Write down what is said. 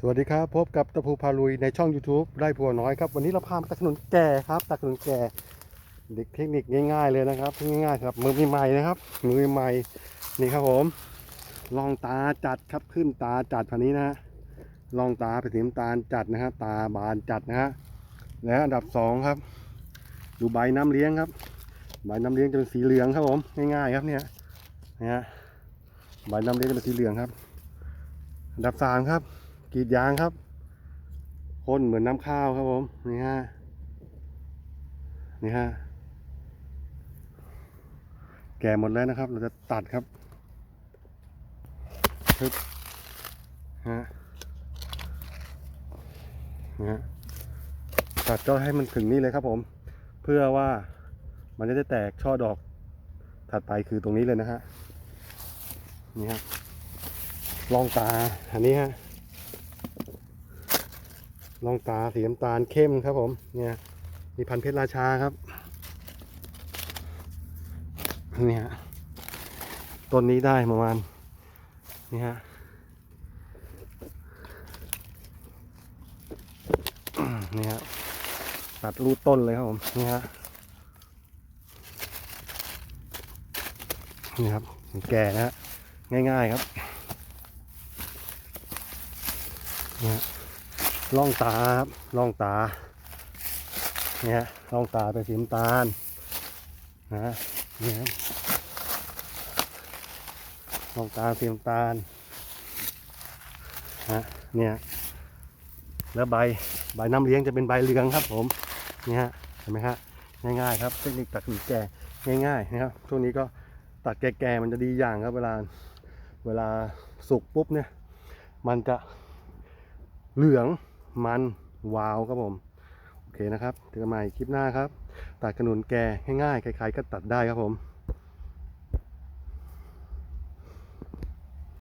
สวัสดีครับ พบกับตะพูพาลุยในช่อง YouTube ไร่พัวน้อยครับ วันนี้เราพามาตักขนุนแก่ครับตักขนุนแก่เด็กเทคนิคง่ายๆเลยนะครับง่ายๆครับมือใหม่ๆนะครับ มือใหม่นี่ครับผมลองตาจัดครับขึ้นตาจัดพันนี้นะฮะลองตาไปนสีน้ำตาจัดนะฮะตาบานจัดนะฮะและอันดับสองครับ ดูใบน้ำเลี้ยงครับใบน้ำเลี้ยงจะเป็นสีเหลืองครับผมง่ายๆครับเนี่ยนะฮะใบน้ำเลี้ยงจะเป็นสีเหลืองครับ อันดับสามครับ กรีดยางครับข้นเหมือนน้ำข้าวครับผมนี่ฮะนี่ฮะแก่หมดแล้วนะครับ เราจะตัดครับฮึบฮะนะฮะตัดก็ให้มันถึงนี่เลยครับผม เพื่อว่ามันจะได้แตกช่อดอกถัดไปคือตรงนี้เลยนะฮะนี่ฮะลองตาอันนี้ฮะ ลองตาสีน้ำตาลเข้มครับผม เนี่ย มีพันธุ์เพชรราชาครับนี่ฮะต้นนี้ได้ประมาณนี่ฮะนี่ฮะตัดรูต้นเลยครับผมนี่ฮะนี่ครับแก่นะฮะง่ายๆครับนี่ฮะ ล่องตาครับล่องตาเนี่ยล่องตาเป็นสีน้ำตาลนะเนี่ยล่องตาสีน้ำตาลนะเนี่ยแล้วใบใบน้ำเลี้ยงจะเป็นใบเหลืองครับผมเนี่ยเห็นไหมฮะง่ายๆครับเทคนิคตัดขนแก่ง่ายๆนะครับช่วงนี้ก็ตัดแก่ๆมันจะดีอย่างครับเวลาเวลาสุกปุ๊บเนี่ยมันจะเหลือง มันวาวครับผม โอเคนะครับเจอกันใหม่คลิปหน้าครับ ตัดขนุนแก่ง่ายๆใครๆก็ตัดได้ครับผม